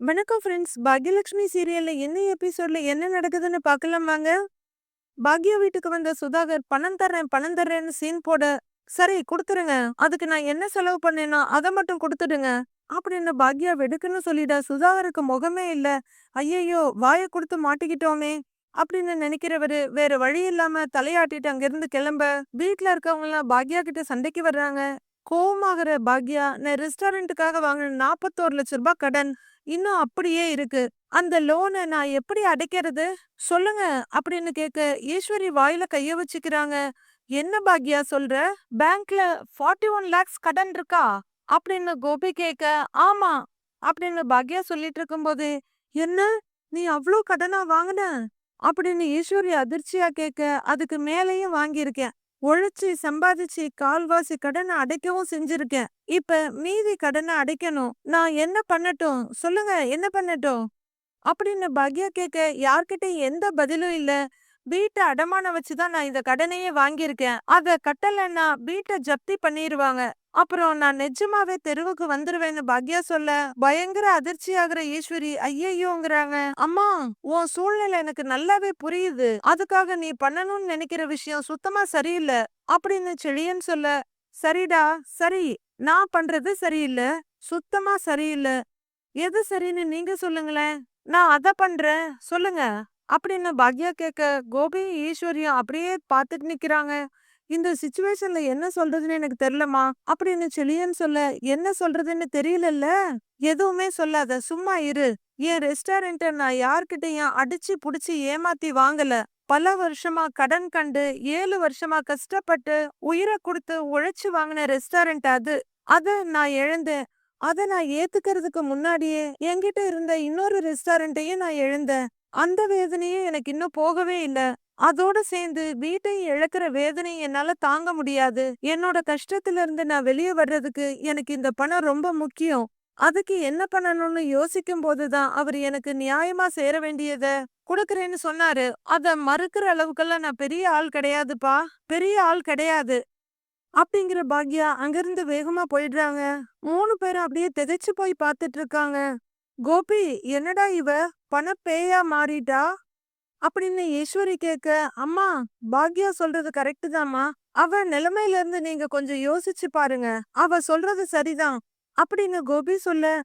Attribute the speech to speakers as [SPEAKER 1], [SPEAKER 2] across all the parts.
[SPEAKER 1] வணக்கம் ஃப்ரெண்ட்ஸ். பாக்யலட்சுமி சீரியல்ல என்ன எபிசோட்ல என்ன நடக்குதுன்னு பார்க்கலாம் வாங்க. பாக்யா வீட்டுக்கு வந்த சுதாகர் பணம் தர்றேன், பணம் தர்றேன்னு சீன் போட, சரி கொடுத்துருங்க அதுக்கு நான் என்ன செலவு பண்ணேனோ அதை மட்டும் கொடுத்துடுங்க அப்படின்னு பாக்யா வெடுக்குன்னு சொல்லிட சுதாகருக்கு முகமே இல்ல. ஐயையோ! வாய கொடுத்து மாட்டிக்கிட்டோமே! அப்படின்னு நினைக்கிறவரு வேற வழி இல்லாம தலையாட்டிட்டு அங்கிருந்து கிளம்ப, வீட்ல இருக்கவங்கலாம் பாக்யா கிட்ட சண்டைக்கு வர்றாங்க. கோவமாகற பாக்யா, நான் ரெஸ்டாரண்ட்டுக்காக வாங்கின நாற்பத்தோரு லட்ச ரூபாய் கடன் இன்னும் அப்படியே இருக்கு. அந்த லோன நான் எப்படி அடைக்கிறது? சொல்லுங்க அப்படின்னு கேட்க, ஈஸ்வரி வாயில கைய வச்சுக்கிறாங்க. என்ன பாக்யா சொல்ற? பேங்க்ல 41 லேக்ஸ் கடன் இருக்கா? அப்படின்னு கோபி கேட்க, ஆமா அப்படின்னு பாக்யா சொல்லிட்டு இருக்கும்போது, என்ன நீ அவ்ளோ கடனா வாங்குன? அப்படின்னு ஈஸ்வரி அதிர்ச்சியா கேட்க, அதுக்கு மேலேயும் வாங்கியிருக்கேன். உழைச்சி சம்பாதிச்சு கால்வாசி கடனை அடைக்கவும் செஞ்சிருக்கேன். இப்ப மீதி கடனை அடைக்கணும். நான் என்ன பண்ணட்டும்? சொல்லுங்க என்ன பண்ணட்டும்? அப்படின்னு பாக்யா கேட்க யார்கிட்டயும் எந்த பதிலும் இல்ல. வீட்டை அடமானம் வச்சுதான் நான் இந்த கடனையே வாங்கியிருக்கேன். அத கட்டலன்னா வீட்டை ஜப்தி பண்ணிடுவாங்க அப்புறம் நான் நிஜமாவே தெருவுக்கு வந்துருவேன்னு பாக்யா சொல்ல, பயங்கர அதிர்ச்சியாகுற ஈஸ்வரி ஐயையோங்கிறாங்க அம்மா உன் சூழ்நிலை எனக்கு நல்லாவே புரியுது. அதுக்காக நீ பண்ணணும்னு நினைக்கிற விஷயம் சுத்தமா சரியில்ல. அப்படின்னு செழியன் சொல்ல, சரிடா சரி. நான் பண்றது சரியில்லை சுத்தமா சரியில்ல. எது சரின்னு நீங்க சொல்லுங்களேன். நான் அத பண்றேன். சொல்லுங்க. அப்படின்னு பாக்யா கேட்க, கோபி ஈஸ்வரியும் அப்படியே பார்த்துட்டு நிக்கிறாங்க. இந்த சுச்சுவேஷன்ல என்ன சொல்றதுன்னு எனக்கு தெரியலமா அப்படின்னு செழியன் சொல்ல, என்ன சொல்றதுன்னு தெரியலல்ல? எதுவுமே சொல்லாத. சும்மா இரு. என் ரெஸ்டாரண்ட்ட நான் யார்கிட்டயும் அடிச்சு புடிச்சு ஏமாத்தி வாங்கல. பல வருஷமா கடன் கண்டு ஏழு வருஷமா கஷ்டப்பட்டு உயிர குடுத்து உழைச்சு வாங்கின ரெஸ்டாரண்ட் அது. அத நான் இழந்தேன். அத நான் ஏத்துக்கிறதுக்கு முன்னாடியே என்கிட்ட இருந்த இன்னொரு ரெஸ்டாரண்ட்டையும் நான் எழுந்தேன் அந்த வேதனையும் எனக்கு இன்னும் போகவே இல்ல. அதோட சேர்ந்து வீட்டை இழக்கிற வேதனை என்னால தாங்க முடியாது. என்னோட கஷ்டத்துல இருந்து நான் வெளிய வர்றதுக்கு எனக்கு இந்த பணம் ரொம்ப முக்கியம். அதுக்கு என்ன பண்ணணும்னு யோசிக்கும் போதுதான் அவர் எனக்கு நியாயமா சேர வேண்டியத குடுக்கறேன்னு சொன்னாரு. அத மறுக்கிற அளவுக்கெல்லாம் நான் பெரிய ஆள் கிடையாதுப்பா. பெரிய ஆள் கிடையாது. அப்படிங்கிற பாக்யா அங்கிருந்து வேகமா போயிடுறாங்க. மூணு பேரும் அப்படியே திகைச்சு போய் பார்த்துட்டு இருக்காங்க. கோபி என்னடா இவ பணப்பேயா பேயா மாறிட்டா? அப்படின்னு ஈஸ்வரி கேட்க, அம்மா பாக்யா சொல்றது கரெக்டு தாம்மா. அவ நிலைமையில இருந்து நீங்க கொஞ்சம் யோசிச்சு பாருங்க. அவ சொல்றது சரிதான். அப்படின்னு கோபி சொல்ல,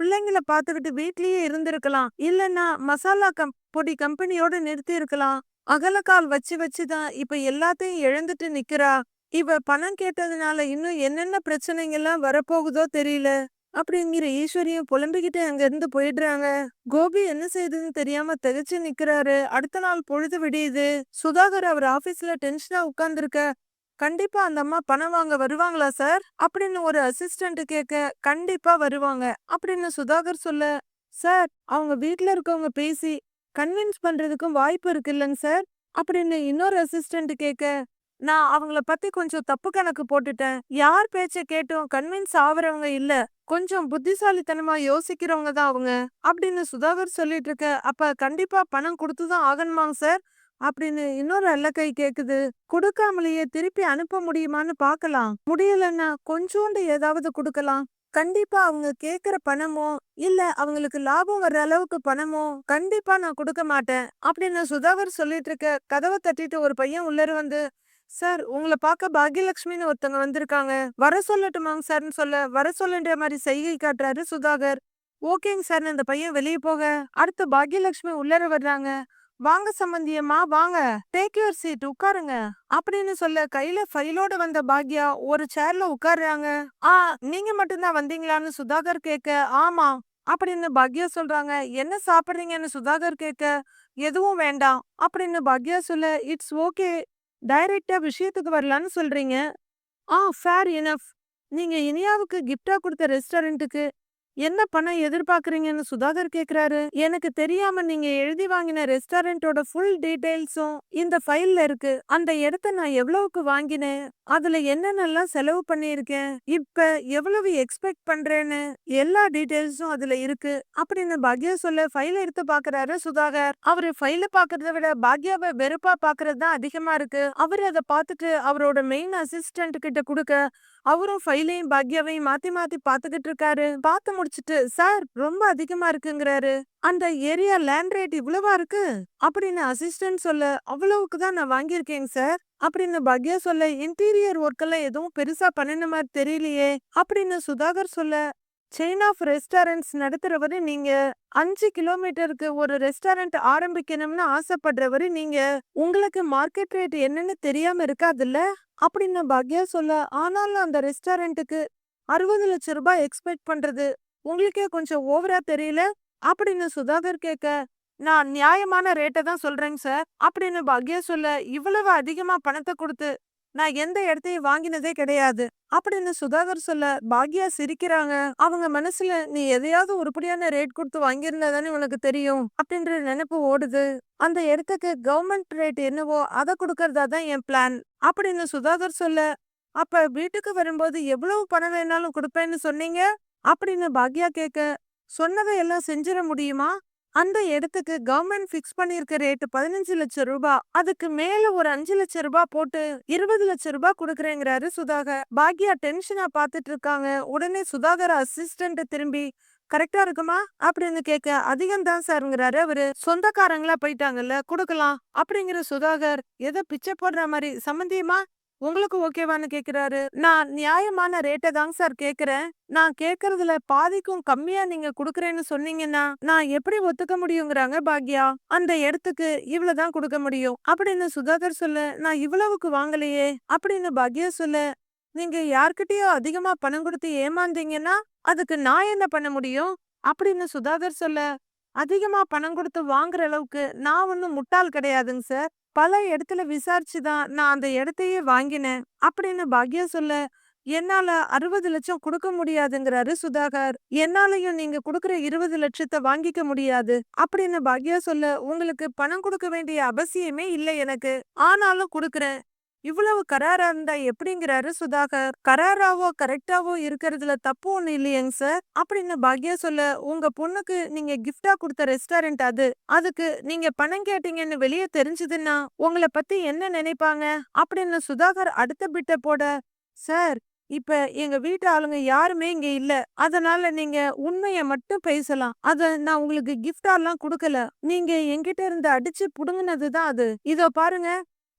[SPEAKER 1] பிள்ளைங்கள பார்த்துக்கிட்டு வீட்லயே இருந்திருக்கலாம். இல்லைன்னா மசாலா கம் பொடி கம்பெனியோட நிறுத்தி இருக்கலாம். அகலக்கால் வச்சு வச்சுதான் இப்ப எல்லாத்தையும் இழந்துட்டு நிக்கிறா. இவ பணம் கேட்டதுனால இன்னும் என்னென்ன பிரச்சனைங்கெல்லாம் வரப்போகுதோ தெரியல. அப்படிங்கிற ஈஸ்வரியும் புலம்பிக்கிட்டு அங்க இருந்து போயிடுறாங்க. கோபி என்ன செய்யுதுன்னு தெரியாம திகைச்சு நிக்கிறாரு. அடுத்த நாள் பொழுது விடியுது. சுதாகர் அவர் ஆபீஸ்ல டென்ஷனா உட்கார்ந்துருக்க கண்டிப்பா அந்த அம்மா பணம் வாங்க வருவாங்களா சார்? அப்படின்னு ஒரு அசிஸ்டன்ட் கேட்க, கண்டிப்பா வருவாங்க. அப்படின்னு சுதாகர் சொல்ல, சார் அவங்க வீட்ல இருக்கவங்க பேசி கன்வின்ஸ் பண்றதுக்கும் வாய்ப்பு இருக்குல்லங்க சார்? அப்படின்னு இன்னொரு அசிஸ்டன்ட் கேட்க, நான் அவங்கள பத்தி கொஞ்சம் தப்பு கணக்கு போட்டுட்டேன். யார் பேச்ச கேட்டும் கன்வின்ஸ் ஆவறவங்க இல்ல. கொஞ்சம் புத்திசாலித்தனமா யோசிக்கிறவங்க தான் அவங்க. அப்படின்னு சுதாகர் சொல்லிட்டு இருக்க, அப்ப கண்டிப்பா பணம் கொடுத்துதான் ஆகணுமாங்க சார்? அப்படின்னு இன்னொரு அல்லக்கை கேக்குது. கொடுக்காமலேயே திருப்பி அனுப்ப முடியுமான்னு பார்க்கலாம். முடியலன்னா கொஞ்சோண்டு ஏதாவது கொடுக்கலாம் கண்டிப்பா அவங்க கேக்குற பணமோ, இல்ல அவங்களுக்கு லாபம் வர்ற அளவுக்கு பணமோ கண்டிப்பா நான் கொடுக்க மாட்டேன். அப்படின்னு சுதாகர் சொல்லிட்டு இருக்க, கதவை தட்டிட்டு ஒரு பையன் உள்ளர வந்து, சார் உங்கள பார்க்க பாக்யலட்சுமின்னு ஒருத்தங்க வந்திருக்காங்க. வர சொல்லட்டுமாங்க சார்ன்னு சொல்ல, வர சொல்லுன்ற மாதிரி சைகை காட்டுறாரு சுதாகர். ஓகேங்க சார் அந்த பையன் வெளியே போக, அடுத்து பாக்யலட்சுமி உள்ளர வர்றாங்க. வாங்க சம்பந்தியம்மா வாங்க. டேக் யுவர் சீட் உட்காருங்க. அப்படின்னு சொல்ல கையில ஃபைலோட வந்த பாக்யா ஒரு சேர்ல உட்காருறாங்க ஆ நீங்க மட்டும்தான் வந்தீங்களான்னு சுதாகர் கேட்க, ஆமா. அப்படின்னு பாக்யா சொல்றாங்க. என்ன சாப்பிடுறீங்கன்னு சுதாகர் கேட்க, எதுவும் வேண்டாம். அப்படின்னு பாக்யா சொல்ல, இட்ஸ் ஓகே. டைரக்டா விஷயத்துக்கு வரலான்னு சொல்றீங்க. Ah fair enough. நீங்க இனியாவுக்கு கிஃப்டா கொடுத்த ரெஸ்டாரண்ட்டுக்கு என்ன பணம் எதிர்பார்க்குறீங்கன்னு சுதாகர் கேக்குறாரு. எனக்கு தெரியாம நீங்க எழுதி வாங்கின ரெஸ்டாரண்டோட ஃபுல் டீடைல்ஸும் இந்த ஃபைல்ல இருக்கு. அந்த இடத்த நான் எவ்வளவுக்கு வாங்கினேன்? அதுல என்னென்னலாம் செலவு பண்ணியிருக்கேன்? இப்ப எவ்வளவு எக்ஸ்பெக்ட் பண்றேன்னு எல்லா டீடைல்ஸும் அதுல இருக்கு. அப்படின்னு பாக்யா சொல்ல ஃபைல எடுத்து பாக்குறாரு சுதாகர். அவரு ஃபைல பாக்குறத விட பாக்யாவை வெறுப்பா பாக்குறது தான் அதிகமா இருக்கு. அவர் அதை பார்த்துட்டு அவரோட மெயின் அசிஸ்டன்ட் கிட்ட கொடுக்க அவரும் ஃபைலையும் பாக்யாவையும் மாத்தி மாத்தி பாத்துக்கிட்டு இருக்காரு. பார்த்து முடிச்சிட்டு சார் ரொம்ப அதிகமா இருக்குங்கிறாரு. அந்த ஏரியா லேண்ட் ரேட் இவ்வளவா இருக்கு? அப்படின்னு அசிஸ்டன்ட் சொல்ல அவ்வளவுக்கு தான் நான் வாங்கியிருக்கேங்க சார். அப்படின்னு பாக்யா சொல்ல இன்டீரியர் ஒர்க் எல்லாம் எதுவும் பெருசா பண்ணின மாதிரி தெரியலையே. அப்படின்னு சுதாகர் சொல்ல செயின் ஆஃப் ரெஸ்டாரண்ட்ஸ் நடத்துறவரு நீங்க அஞ்சு கிலோமீட்டருக்கு ஒரு ரெஸ்டாரண்ட் ஆரம்பிக்கணும்னு ஆசைப்படுறவரு நீங்க உங்களுக்கு மார்க்கெட் ரேட் என்னன்னு தெரியாம இருக்காதுல்ல? அப்படின்னு பாக்யா சொல்ல ஆனாலும் அந்த ரெஸ்டாரண்ட்டுக்கு அறுபது லட்சம் ரூபாய் எக்ஸ்பெக்ட் பண்றது உங்களுக்கே கொஞ்சம் ஓவரா தெரியல? அப்படின்னு சுதாகர் கேட்க நான் நியாயமான ரேட்டை தான் சொல்றேங்க சார். அப்படின்னு பாக்யா சொல்ல இவ்வளவு அதிகமா பணத்தை கொடுத்து நான் எந்த இடத்தையும் வாங்கினதே கிடையாது. அப்படின்னு சுதாகர் சொல்ல பாக்யா சிரிக்கிறாங்க. அவங்க மனசுல நீ எதையாவது உருப்படியான ரேட் கொடுத்து வாங்கியிருந்தாதானே உனக்கு தெரியும்? அப்படின்ற நினைப்பு ஓடுது. அந்த இடத்துக்கு கவர்மெண்ட் ரேட் என்னவோ அதை கொடுக்கறதா தான் என் பிளான் அப்படின்னு சுதாகர் சொல்ல அப்ப வீட்டுக்கு வரும்போது எவ்வளவு பணம் வேணாலும் கொடுப்பேன்னு சொன்னீங்க? அப்படின்னு பாக்யா கேட்க சொன்னதை எல்லாம் செஞ்சிட முடியுமா? அந்த இடத்துக்கு கவர்மெண்ட் ஃபிக்ஸ் பண்ணிருக்க ரேட்டு பதினஞ்சு லட்சம் ரூபாய் அதுக்கு மேல ஒரு அஞ்சு லட்சம் ரூபாய் போட்டு இருபது லட்சம் ரூபாய் கொடுக்குறேங்கிறாரு சுதாகர். பாக்யா டென்ஷனா பாத்துட்டு இருக்காங்க. உடனே சுதாகர் அசிஸ்டன்ட் திரும்பி கரெக்டா இருக்குமா? அப்படின்னு கேட்க அதிகம் தான் சார்ங்கிறாரு அவரு. சொந்தக்காரங்களா போயிட்டாங்கல்ல கொடுக்கலாம். அப்படிங்கிற சுதாகர் ஏதோ பிச்சை போடுற மாதிரி. சம்மந்தியமா? உங்களுக்கு ஓகேவான்னு கேக்குறாரு. நான் நியாயமான ரேட்டை தாங்க சார் கேக்குறேன். நான் கேக்குறதுல பாதிக்கும் கம்மியா நீங்க குடுக்கறேன்னு சொன்னீங்கன்னா நான் எப்படி ஒத்துக்க முடியுங்கிறாங்க பாக்யா? அந்த இடத்துக்கு இவ்வளவுதான் கொடுக்க முடியும். அப்படின்னு சுதாகர் சொல்ல நான் இவ்வளவுக்கு வாங்கலையே. அப்படின்னு பாக்யா சொல்ல நீங்க யார்கிட்டயோ அதிகமா பணம் கொடுத்து ஏமாந்தீங்கன்னா அதுக்கு நான் என்ன பண்ண முடியும்? அப்படின்னு சுதாகர் சொல்ல அதிகமா பணம் கொடுத்து வாங்குற அளவுக்கு நான் ஒன்னும் முட்டாள் கிடையாதுங்க சார். பல இடத்துல விசாரிச்சு தான் நான் அந்த இடத்தையே வாங்கினேன். அப்படின்னு பாக்யா சொல்ல என்னால அறுபது லட்சம் கொடுக்க முடியாதுங்கிறாரு சுதாகர். என்னாலயும் நீங்க கொடுக்குற இருபது லட்சத்தை வாங்கிக்க முடியாது. அப்படின்னு பாக்யா சொல்ல உங்களுக்கு பணம் கொடுக்க வேண்டிய அவசியமே இல்லை எனக்கு. ஆனாலும் கொடுக்கறேன். இவ்வளவு கராரா இருந்தா எப்படிங்கிறாரு சுதாகர். கராராவோ கரெக்டாவோ இருக்கிறதுல தப்பு ஒண்ணு இல்லையங்க சார். அப்படின்னு பாக்யா சொல்ல உங்க பொண்ணுக்கு நீங்க கிஃப்டா கொடுத்த ரெஸ்டாரண்ட் அது. அதுக்கு நீங்க பணம் கேட்டீங்கன்னு வெளியே தெரிஞ்சதுன்னா உங்களை பத்தி என்ன நினைப்பாங்க? அப்படின்னு சுதாகர் அடுத்த பிட்ட போட சார் இப்ப எங்க வீட்டு ஆளுங்க யாருமே இங்க இல்ல. அதனால நீங்க உண்மைய மட்டும் பேசலாம். அத நான் உங்களுக்கு கிஃப்டாலாம் கொடுக்கல. நீங்க என்கிட்ட இருந்து அடிச்சு புடுங்கினதுதான் அது. இதோ பாருங்க.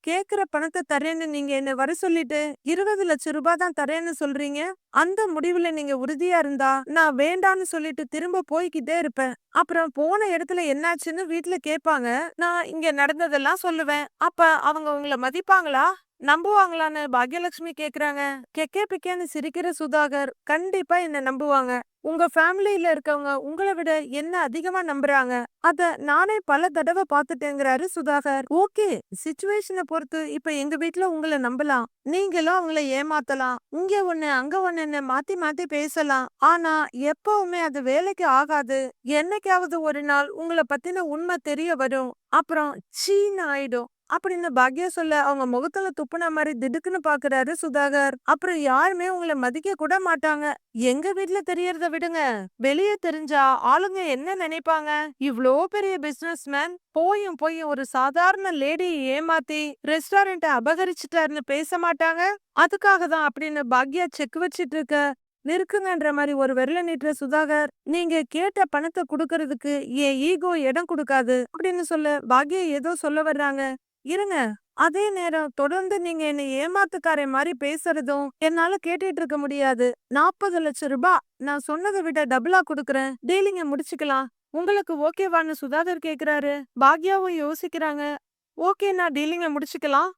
[SPEAKER 1] கேக்குற பணத்தை தரேன்னு நீங்க என்ன வர சொல்லிட்டு இருபது லட்சம் ரூபாய் தான் தரேன்னு சொல்றீங்க? அந்த முடிவுல நீங்க உறுதியா இருந்தா நான் வேண்டான்னு சொல்லிட்டு திரும்ப போய்கிட்டே இருப்பேன். அப்புறம் போன இடத்துல என்னாச்சுன்னு வீட்டுல கேட்பாங்க. நான் இங்க நடந்ததெல்லாம் சொல்லுவேன். அப்ப அவங்க உங்களை மதிப்பாங்களா? நம்புவாங்களான்னு பாக்யலட்சுமி கேக்குறாங்க. கெக்கே பிக்கேன்னு சிரிக்கிற சுதாகர் கண்டிப்பா என்ன நம்புவாங்க. உங்க ஃபேமிலியில இருக்கவங்க உங்களை விட என்ன அதிகமா நம்புறாங்க? அத நானே பல தடவை பாத்துட்டேங்கிறாரு சுதாகர். ஓகே சிச்சுவேஷனை பொறுத்து இப்ப எங்க வீட்டுல உங்களை நம்பலாம். நீங்களும் அவங்கள ஏமாத்தலாம். இங்க ஒண்ணு அங்க ஒண்ணு மாத்தி மாத்தி பேசலாம். ஆனா எப்பவுமே அது வேலைக்கு ஆகாது. என்னைக்காவது ஒரு நாள் உங்களை பத்தின உண்மை தெரிய வரும். அப்புறம் சீன் ஆயிடும். அப்படின்னு பாக்யா சொல்ல அவங்க முகத்துல துப்புன மாதிரி திடுக்குன்னு பாக்குறாரு சுதாகர். அப்புறம் யாருமே உங்களை மதிக்க கூட மாட்டாங்க. எங்க வீட்ல தெரியறத விடுங்க. வெளியே தெரிஞ்சா ஆளுங்க என்ன நினைப்பாங்க? இவ்ளோ பெரிய பிசினஸ் மேன் போயும் போய் ஒரு சாதாரண லேடியை ஏமாத்தி ரெஸ்டாரண்ட அபகரிச்சிட்டாருன்னு பேச மாட்டாங்க? அதுக்காக தான் அப்படின்னு பாக்யா செக் வச்சிட்டு இருக்க நிற்குங்கன்ற மாதிரி ஒரு விரல நீட்டுற சுதாகர் நீங்க கேட்ட பணத்தை கொடுக்கறதுக்கு என் ஈகோ இடம் கொடுக்காது அப்படின்னு சொல்ல பாக்யா ஏதோ சொல்ல வர்றாங்க. இருங்க. அதே நேரம் தொடர்ந்து நீங்க என்னை ஏமாத்துக்காரை மாதிரி பேசுறதும் என்னால கேட்டுட்டு இருக்க முடியாது. நாற்பது லட்சம் ரூபாய் நான் சொன்னதை விட டபுளா குடுக்கறேன். டீலிங்க முடிச்சுக்கலாம். உங்களுக்கு ஓகேவான்னு சுதாகர் கேக்குறாரு. பாக்யாவும் யோசிக்கிறாங்க. ஓகே நான் டீலிங்க முடிச்சுக்கலாம்.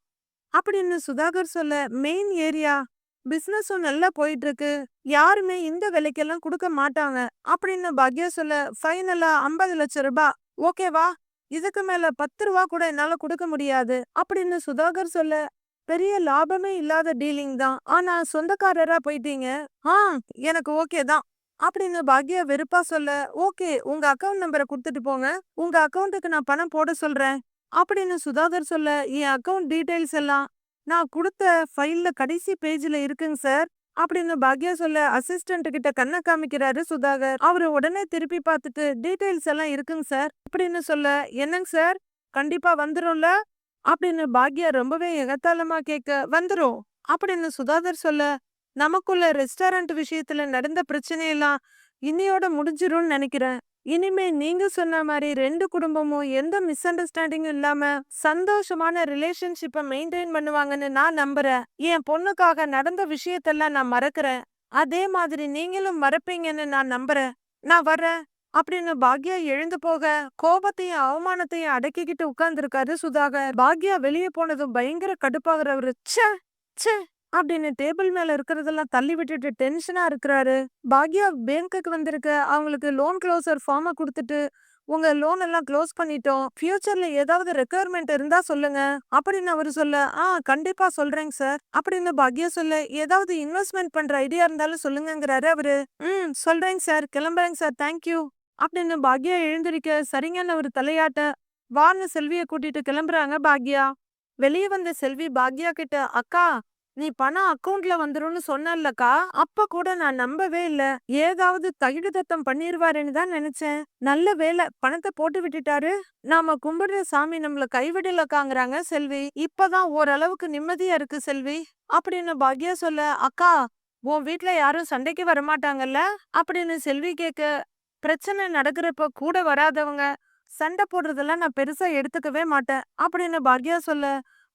[SPEAKER 1] அப்படின்னு சுதாகர் சொல்ல மெயின் ஏரியா. பிசினஸும் நல்லா போயிட்டு இருக்கு யாருமே இந்த விலைக்கெல்லாம் கொடுக்க மாட்டாங்க. அப்படின்னு பாக்யா சொல்ல ஃபைனலா ஐம்பது லட்சம் ரூபாய் ஓகேவா? இதுக்கு மேல பத்து ரூபா கூட என்னால கொடுக்க முடியாது. அப்படின்னு சுதாகர் சொல்ல பெரிய லாபமே இல்லாத டீலிங் தான். ஆனா சொந்தக்காரரா போயிட்டீங்க. ஆ எனக்கு ஓகே தான். அப்படின்னு பாக்யா வெறுப்பா சொல்ல ஓகே உங்க அக்கவுண்ட் நம்பரை கொடுத்துட்டு போங்க. உங்க அக்கவுண்ட்டுக்கு நான் பணம் போட சொல்றேன். அப்படின்னு சுதாகர் சொல்ல என் அக்கவுண்ட் டீடைல்ஸ் எல்லாம் நான் கொடுத்த ஃபைல்ல கடைசி பேஜ்ல இருக்குங்க சார். அப்படின்னு பாக்யா சொல்ல அசிஸ்டன்ட் கிட்ட கண்ணை காமிக்கிறாரு சுதாகர். அவரு உடனே திருப்பி பார்த்துட்டு டீடைல்ஸ் எல்லாம் இருக்குங்க சார் அப்படின்னு சொல்ல என்னங்க சார் கண்டிப்பா வந்துரும்ல? அப்படின்னு பாக்யா ரொம்பவே எகத்தாளமா கேட்க வந்துரும். அப்படின்னு சுதாகர் சொல்ல நமக்குள்ள ரெஸ்டாரண்ட் விஷயத்துல நடந்த பிரச்சனையெல்லாம் இன்னையோட முடிஞ்சிரும்னு நினைக்கிறேன். இனிமே நீங்க சொன்ன மாதிரி ரெண்டு குடும்பமும் எந்த மிஸ் அண்டர்ஸ்டாண்டிங்கும் இல்லாம சந்தோஷமான ரிலேஷன்ஷிப்பை மெயின்டைன் பண்ணுவாங்கன்னு நான் நம்புறேன். என் பொண்ணுக்காக நடந்த விஷயத்தெல்லாம் நான் மறக்கிறேன். அதே மாதிரி நீங்களும் மறப்பீங்கன்னு நான் நம்புறேன். நான் வர்றேன். அப்படின்னு பாக்யா எழுந்து போக கோபத்தையும் அவமானத்தையும் அடக்கிக்கிட்டு உட்கார்ந்துருக்காரு சுதாகர். பாக்யா வெளியே போனதும் பயங்கர கடுப்பாகிறவரு. ச்சே! ச்சே! அப்படின்னு டேபிள் மேல இருக்கிறதெல்லாம் தள்ளி விட்டுட்டு டென்ஷனா இருக்கிறாரு. பாக்யா பேங்க்குக்கு வந்திருக்க. அவங்களுக்கு லோன் க்ளோசர் ஃபார்மை கொடுத்துட்டு உங்க லோன் எல்லாம் க்ளோஸ் பண்ணிட்டோம். ஃபியூச்சர்ல ஏதாவது ரெக்குயர்மெண்ட் இருந்தா சொல்லுங்க. அப்படின்னு அவரு சொல்ல ஆ கண்டிப்பா சொல்றேங்க சார். அப்படின்னு பாக்யா சொல்ல ஏதாவது இன்வெஸ்ட்மெண்ட் பண்ற ஐடியா இருந்தாலும் சொல்லுங்கிறாரு அவரு. ம் சொல்றேங்க சார். கிளம்புறேங்க சார். தேங்க்யூ அப்படின்னு பாக்யா எழுந்திருக்க சரிங்கன்னு ஒரு தலையாட்ட வான்னு செல்விய கூட்டிட்டு கிளம்புறாங்க பாக்யா. வெளியே வந்த செல்வி பாக்யா கிட்ட அக்கா நீ பணம் அக்கவுண்ட்ல வந்துரும்னு சொன்னல்லக்கா அப்ப கூட நான் நம்பவே இல்ல. ஏதாவது தகிடுதத்தம் பண்ணிருவாருன்னு தான் நினைச்சேன். நல்ல வேலை பணத்தை போட்டு விட்டுட்டாரு. நாம கும்பிடுற சாமி நம்மள கைவிடலக்காங்கிறாங்க செல்வி. இப்பதான் ஓரளவுக்கு நிம்மதியா இருக்கு செல்வி. அப்படின்னு பாக்யா சொல்ல அக்கா உன் வீட்ல யாரும் சண்டைக்கு வரமாட்டாங்கல்ல? அப்படின்னு செல்வி கேக்க பிரச்சனை நடக்கிறப்ப கூட வராதவங்க. சண்டை போடுறதெல்லாம் நான் பெருசா எடுத்துக்கவே மாட்டேன். அப்படின்னு பாக்யா சொல்ல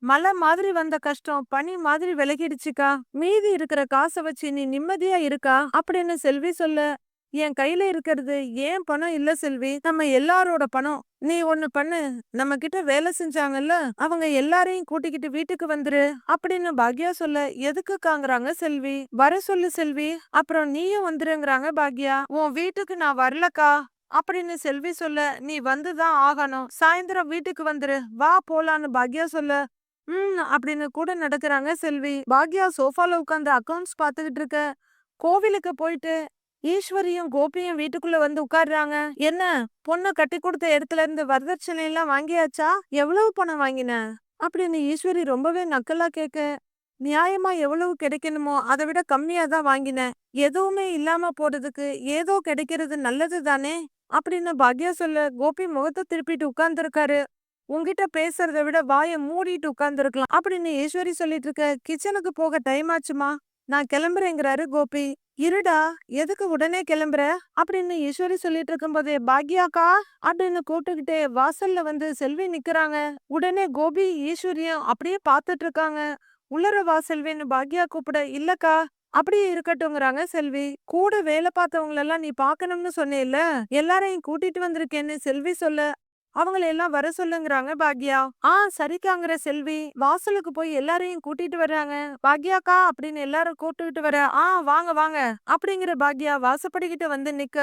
[SPEAKER 1] மலை மாதிரி வந்த கஷ்டம் பனி மாதிரி விலகிடுச்சுக்கா? மீதி இருக்கிற காசை வச்சு நீ நிம்மதியா இருக்கா? அப்படின்னு செல்வி சொல்ல என் கையில இருக்கிறது ஏன் பணம் இல்ல செல்வி? நம்ம எல்லாரோட பணம். நீ ஒண்ணு பண்ணு. நம்ம கிட்ட வேலை செஞ்சாங்கல்ல அவங்க எல்லாரையும் கூட்டிக்கிட்டு வீட்டுக்கு வந்துரு. அப்படின்னு பாக்யா சொல்ல எதுக்குக்காங்கறாங்க செல்வி? வர சொல்லு செல்வி. அப்புறம் நீயும் வந்துருங்கிறாங்க பாக்யா. உன் வீட்டுக்கு நான் வரலக்கா. அப்படின்னு செல்வி சொல்ல நீ வந்துதான் ஆகணும். சாயந்தரம் வீட்டுக்கு வந்துரு. வா போலான்னு பாக்யா சொல்ல ம் அப்படின்னு கூட நடக்கிறாங்க. செல்வி பாக்யா சோஃபால உட்கார்ந்து அக்கவுண்ட்ஸ் பார்த்துக்கிட்டு இருக்க. கோவிலுக்கு போயிட்டு ஈஸ்வரியும் கோபியும் வீட்டுக்குள்ள வந்து உட்காடுறாங்க என்ன பொண்ணு கட்டி கொடுத்த இடத்துல இருந்து வரதட்சணை எல்லாம் வாங்கியாச்சா? எவ்வளவு பணம் வாங்கின? அப்படின்னு ஈஸ்வரி ரொம்பவே நக்கலா கேட்க நியாயமா எவ்வளவு கிடைக்கணுமோ அதை விட கம்மியா தான் வாங்கினேன் எதுவுமே இல்லாம போறதுக்கு ஏதோ கிடைக்கிறது நல்லது தானே அப்படின்னு பாக்யா சொல்ல கோபி முகத்தை திருப்பிட்டு உட்கார்ந்துருக்காரு. உன்கிட்ட பேசுறத விட வாயை மூடிட்டு உட்கார்ந்துருக்கலாம். அப்படின்னு ஈஸ்வரி சொல்லிட்டு இருக்க கிச்சனுக்கு போக டைம் ஆச்சுமா? நான் கிளம்புறேங்கிறாரு கோபி. இருடா எதுக்கு உடனே கிளம்புற? அப்படின்னு ஈஸ்வரி சொல்லிட்டு இருக்கும்போதே பாக்யாக்கா? அப்படின்னு கூப்பிட்டுக்கிட்டே வாசல்ல வந்து செல்வி நிக்கிறாங்க. உடனே கோபி ஈஸ்வரியும் அப்படியே பாத்துட்டு இருக்காங்க உள்ளர வா செல்வின்னு பாக்யா கூப்பிட இல்லக்கா. அப்படியே இருக்கட்டும்ங்கிறாங்க செல்வி. கூட வேலை பார்த்தவங்களெல்லாம் நீ பார்க்கணும்னு சொன்னேல்ல? எல்லாரையும் கூட்டிட்டு வந்திருக்கேன்னு செல்வி சொல்ல அவங்கள எல்லாம் வர சொல்லுங்கறாங்க பாக்யா. ஆ சரிக்காங்கிற செல்வி. வாசலுக்கு போய் எல்லாரையும் கூட்டிட்டு வர்றாங்க. பாக்யாக்கா அப்படின்னு எல்லாரும் கூட்டிட்டு வர ஆ வாங்க வாங்க அப்படிங்கிற பாக்யா வாசப்படிக்கிட்ட வந்து நிக்க.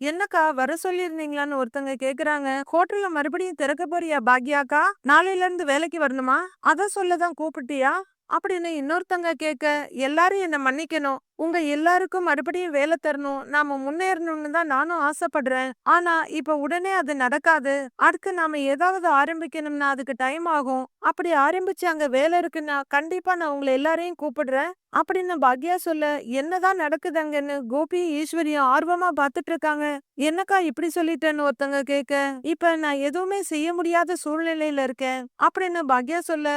[SPEAKER 1] என்னக்கா வர சொல்லியிருந்தீங்களான்னு ஒருத்தங்க கேக்குறாங்க. ஹோட்டல்ல மறுபடியும் திறக்க போறியா பாக்யாக்கா? நாளையில இருந்து வேலைக்கு வரணுமா? அத சொல்லதான் கூப்பிட்டியா? அப்படின்னு இன்னொருத்தங்க கேட்க எல்லாரும் என்ன மன்னிக்கணும். உங்க எல்லாருக்கும் மறுபடியும் வேலை தரணும். நாம முன்னேறணும்னு தான் நானும் ஆசைப்படுறேன். ஆனா இப்ப உடனே அது நடக்காது. அடுத்து நாம ஏதாவது ஆரம்பிக்கணும்னா அதுக்கு டைம் ஆகும். அப்படி ஆரம்பிச்சு அங்க வேலை இருக்குன்னா கண்டிப்பா நான் உங்களை எல்லாரையும் கூப்பிடுறேன். அப்படின்னு பாக்யா சொல்ல என்னதான் நடக்குதுங்கன்னு கோபி ஈஸ்வரியும் ஆர்வமா பாத்துட்டு இருக்காங்க. என்னக்கா இப்படி சொல்லிட்டேன்னு ஒருத்தங்க கேட்க இப்ப நான் எதுவுமே செய்ய முடியாத சூழ்நிலையில இருக்கேன். அப்படின்னு பாக்யா சொல்ல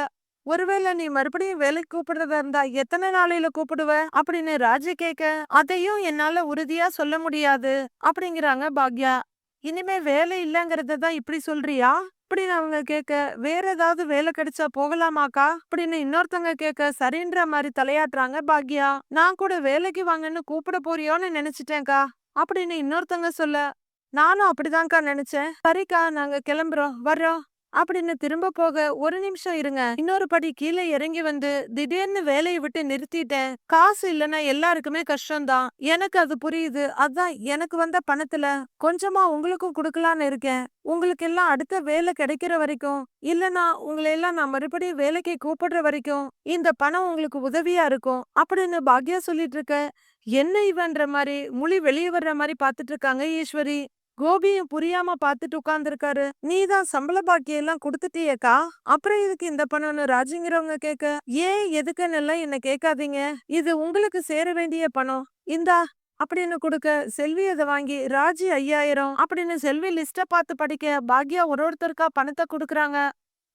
[SPEAKER 1] ஒருவேளை நீ மறுபடியும் வேலைக்கு கூப்பிடுறதா இருந்தா எத்தனை நாளையில கூப்பிடுவ? அப்படின்னு ராஜி கேட்க அதையும் என்னால உறுதியா சொல்ல முடியாது அப்படிங்கிறாங்க பாக்யா. இனிமே வேலை இல்லங்கறத தான் இப்படி சொல்றியா? அப்படின்னு அவங்க கேட்க வேற ஏதாவது வேலை கிடைச்சா போகலாமாக்கா? அப்படின்னு இன்னொருத்தவங்க கேட்க சரின்ற மாதிரி தலையாட்டுறாங்க பாக்யா. நான் கூட வேலைக்கு வாங்கன்னு கூப்பிட போறியோன்னு நினைச்சிட்டேன்க்கா. அப்படின்னு இன்னொருத்தவங்க சொல்ல நானும் அப்படிதான்க்கா நினைச்சேன். சரிக்கா நாங்க கிளம்புறோம். வர்றோம். அப்படின்னு திரும்ப போக ஒரு நிமிஷம் இருங்க. இன்னொரு படி கீழே இறங்கி வந்து திடீர்னு வேலையை விட்டு நிறுத்திட்டேன். காசு இல்லைன்னா எல்லாருக்குமே கஷ்டம்தான். எனக்கு அது புரியுது. அதான் எனக்கு வந்த பணத்துல கொஞ்சமா உங்களுக்கும் கொடுக்கலான்னு இருக்கேன். உங்களுக்கு எல்லாம் அடுத்த வேலை கிடைக்கிற வரைக்கும் இல்லனா உங்களை எல்லாம் நான் மறுபடியும் வேலைக்கு கூப்பிடுற வரைக்கும் இந்த பணம் உங்களுக்கு உதவியா இருக்கும் அப்படின்னு பாக்யா சொல்லிட்டு இருக்க. என்ன இவன்ற மாதிரி முழி வெளியே வர்ற மாதிரி பாத்துட்டு இருக்காங்க ஈஸ்வரி? கோபியும் புரியாம பாத்துட்டு உட்கார்ந்துருக்காரு. நீ தான் சம்பள பாக்கியம் எல்லாம் கொடுத்துட்டியேக்கா? அப்புறம் இதுக்கு இந்த பணம்னு ராஜுங்கிறவங்க கேட்க? ஏன் எதுக்குன்னு எல்லாம் என்ன கேட்காதீங்க. இது உங்களுக்கு சேர வேண்டிய பணம். இந்தா அப்படின்னு கொடுக்க செல்வி அதை வாங்கி ராஜி ஐயாயிரம் அப்படின்னு செல்வி லிஸ்ட பார்த்து படிக்க பாக்யா ஒரு ஒருத்தருக்கா பணத்தை கொடுக்குறாங்க.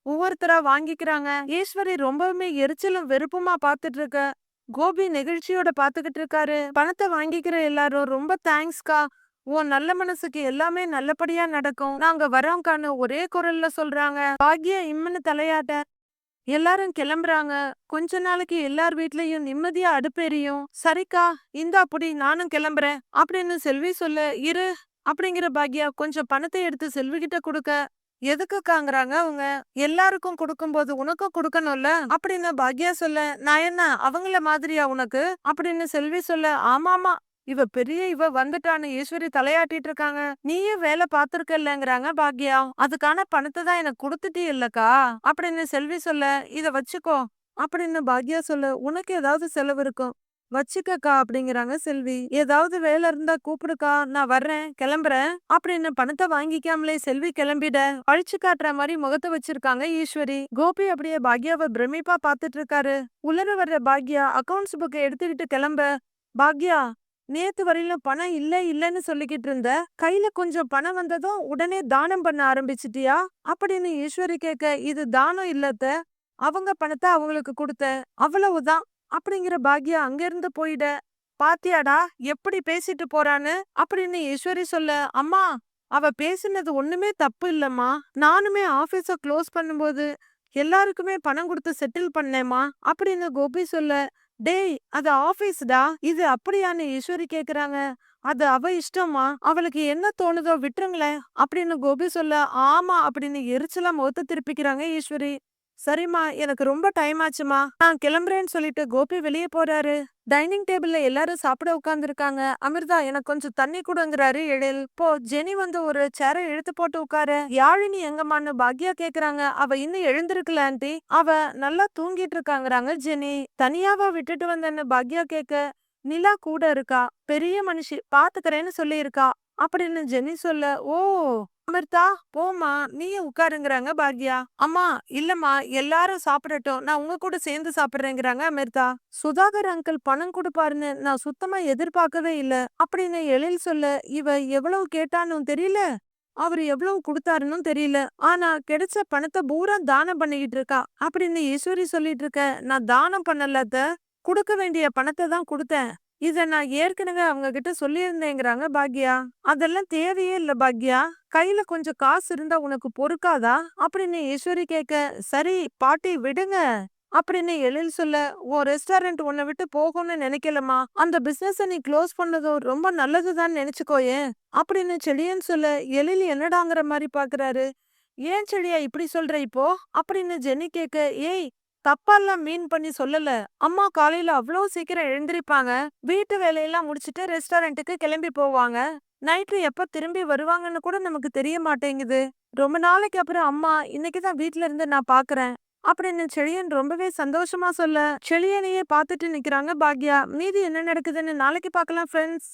[SPEAKER 1] ஒவ்வொருத்தரா வாங்கிக்கிறாங்க. ஈஸ்வரி ரொம்பவுமே எரிச்சலும் வெறுப்புமா பாத்துட்டு இருக்க கோபி நெகிழ்ச்சியோட பாத்துக்கிட்டு இருக்காரு. பணத்தை வாங்கிக்கிற எல்லாரும் ரொம்ப தேங்க்ஸ்க்கா உன் நல்ல மனசுக்கு எல்லாமே நல்லபடியா நடக்கும். நாங்க வரோம்கான்னு ஒரே குரல்ல சொல்றாங்க. பாக்யா இம்முன்னு தலையாட்ட. எல்லாரும் கிளம்புறாங்க. கொஞ்ச நாளைக்கு எல்லார் வீட்லயும் நிம்மதியா அடுப்பெரியும் சரிக்கா இந்தா அப்படி நானும் கிளம்புறேன். அப்படின்னு செல்வி சொல்ல. இரு அப்படிங்கிற பாக்யா கொஞ்சம் பணத்தை எடுத்து செல்வி கிட்ட கொடுக்க. எதுக்குக்காங்கிறாங்க அவங்க? எல்லாருக்கும் கொடுக்கும்போது உனக்கும் கொடுக்கணும்ல? அப்படின்னு பாக்யா சொல்ல நான் என்ன அவங்கள மாதிரியா உனக்கு? அப்படின்னு செல்வி சொல்ல ஆமாமா இவ பெரிய இவ வந்துட்டான்னு ஈஸ்வரி தலையாட்டிட்டு இருக்காங்க நீயே வேலை பாத்துருக்கலங்கிறாங்க பாக்யா. அதுக்கான பணத்தை தான் எனக்கு கொடுத்துட்டே இல்லக்கா. அப்படின்னு செல்வி சொல்ல இத வச்சுக்கோ அப்படின்னு பாக்யா சொல்ல உனக்கு ஏதாவது செலவு இருக்கும். வச்சுக்கக்கா அப்படிங்கிறாங்க செல்வி. ஏதாவது வேலை இருந்தா கூப்பிடுக்கா. நான் வர்றேன் கிளம்புறேன் அப்படின்னு பணத்தை வாங்கிக்காமலே செல்வி கிளம்பிட அழிச்சு காட்டுற மாதிரி முகத்தை வச்சிருக்காங்க ஈஸ்வரி. கோபி அப்படியே பாக்யாவை பிரமிப்பா பாத்துட்டு இருக்காரு உலர வர்ற பாக்யா அக்கவுண்ட்ஸ் புக்கை எடுத்துக்கிட்டு கிளம்ப. பாக்யா நேத்து வரையிலும் பணம் இல்ல இல்லைன்னு சொல்லிக்கிட்டு இருந்த கையில கொஞ்சம் பணம் வந்ததும் உடனே தானம் பண்ண ஆரம்பிச்சிட்டியா? அப்படின்னு ஈஸ்வரி கேட்க இது தானம் இல்லத்த அவங்க பணத்தை அவங்களுக்கு கொடுத்த அவ்வளவுதான் அப்படிங்கிற பாக்யா அங்கிருந்து போயிட பாத்தியாடா எப்படி பேசிட்டு போறான்னு அப்படின்னு ஈஸ்வரி சொல்ல அம்மா அவ பேசினது ஒண்ணுமே தப்பு இல்லம்மா நானுமே ஆபீஸ க்ளோஸ் பண்ணும்போது எல்லாருக்குமே பணம் கொடுத்து செட்டில் பண்ணேம்மா அப்படின்னு கோபி சொல்ல டேய் அது ஆபீஸ்டா? இது அப்படியான்னு ஈஸ்வரி கேக்குறாங்க. அது அவ இஷ்டமா? அவளுக்கு என்ன தோணுதோ விட்டுருங்களேன் அப்படின்னு கோபி சொல்ல ஆமா அப்படின்னு எரிச்சலா முகத்தை திருப்பிக்கிறாங்க ஈஸ்வரி. சரிம்மா எனக்கு ரொம்ப டைம் ஆச்சுமா நான் கிளம்புறேன்னு சொல்லிட்டு கோபி வெளியே போறாரு. டைனிங் டேபிள்ல எல்லாரும் சாப்பிட உட்காந்துருக்காங்க அமிர்தா எனக்கு கொஞ்சம் தண்ணி கொடுங்கிறாரு எழில். போ ஜெனி வந்து ஒரு சேரை இழுத்து போட்டு உட்காரு. யாழினி எங்கம்மான்னு பாக்யா கேக்குறாங்க. அவ இன்னும் எழுந்திருக்கல ஆண்டி. அவ நல்லா தூங்கிட்டு இருக்காங்கறாங்க ஜெனி. தனியாவா விட்டுட்டு வந்தேன்னு பாக்யா கேக்க. நிலா கூட இருக்கா. பெரிய மனுஷி பாத்துக்கிறேன்னு சொல்லி இருக்கா அப்படின்னு ஜெனி சொல்ல ஓ அமிர்தா போமா நீயே உட்காருங்கிறாங்க பாக்யா. அம்மா இல்லம்மா எல்லாரும் சாப்பிடட்டும். நான் உங்க கூட சேர்ந்து சாப்பிடுறேங்கிறாங்க அமிர்தா. சுதாகர் அங்கிள் பணம் கொடுப்பாருன்னு நான் சுத்தமா எதிர்பார்க்கவே இல்ல. அப்படின்னு எழில் சொல்ல இவ எவ்வளவு கேட்டான்னு தெரியல. அவர் எவ்வளவு கொடுத்தாருன்னு தெரியல. ஆனா கிடைச்ச பணத்தை பூரா தானம் பண்ணிக்கிட்டு இருக்கா. அப்படின்னு ஈஸ்வரி சொல்லிட்டு இருக்க நான் தானம் பண்ணலத்த கொடுக்க வேண்டிய பணத்தை தான் கொடுத்தேன். இத நான் ஏற்கனவே அவங்க கிட்ட சொல்லியிருந்தேங்கிறாங்க பாக்யா? அதெல்லாம் தேவையே இல்ல பாக்யா. கையில கொஞ்சம் காசு இருந்தா உனக்கு பொறுக்காதா? அப்படின்னு ஈஸ்வரி கேட்க சரி பாட்டி விடுங்க. அப்படின்னு எழில் சொல்ல ஓ ரெஸ்டாரண்ட் உன்னை விட்டு போகும்னு நினைக்கலமா அந்த பிசினஸ நீ க்ளோஸ் பண்ணதும் ரொம்ப நல்லதுதான் நினைச்சுக்கோயே. அப்படின்னு செழியன் சொல்ல எழில் என்னடாங்கிற மாதிரி பாக்குறாரு? ஏன் செழியா இப்படி சொல்ற இப்போ? அப்படின்னு ஜெனி கேட்க ஏய் தப்பாலாம் மீன் பண்ணி சொல்லல. அம்மா காலையில அவ்வளோ சீக்கிரம் எழுந்திருப்பாங்க. வீட்டு வேலையெல்லாம் முடிச்சிட்டு ரெஸ்டாரண்ட்டுக்கு கிளம்பி போவாங்க. நைட்டு எப்ப திரும்பி வருவாங்கன்னு கூட நமக்கு தெரிய மாட்டேங்குது. ரொம்ப நாளைக்கு அப்புறம் அம்மா இன்னைக்கு தான் வீட்ல இருந்து நான் பாக்குறேன். அப்படின்னு செழியன் ரொம்பவே சந்தோஷமா சொல்ல செழியனையே பார்த்துட்டு நிக்கிறாங்க பாக்யா. மீதி என்ன நடக்குதுன்னு நாளைக்கு பார்க்கலாம் ஃப்ரெண்ட்ஸ்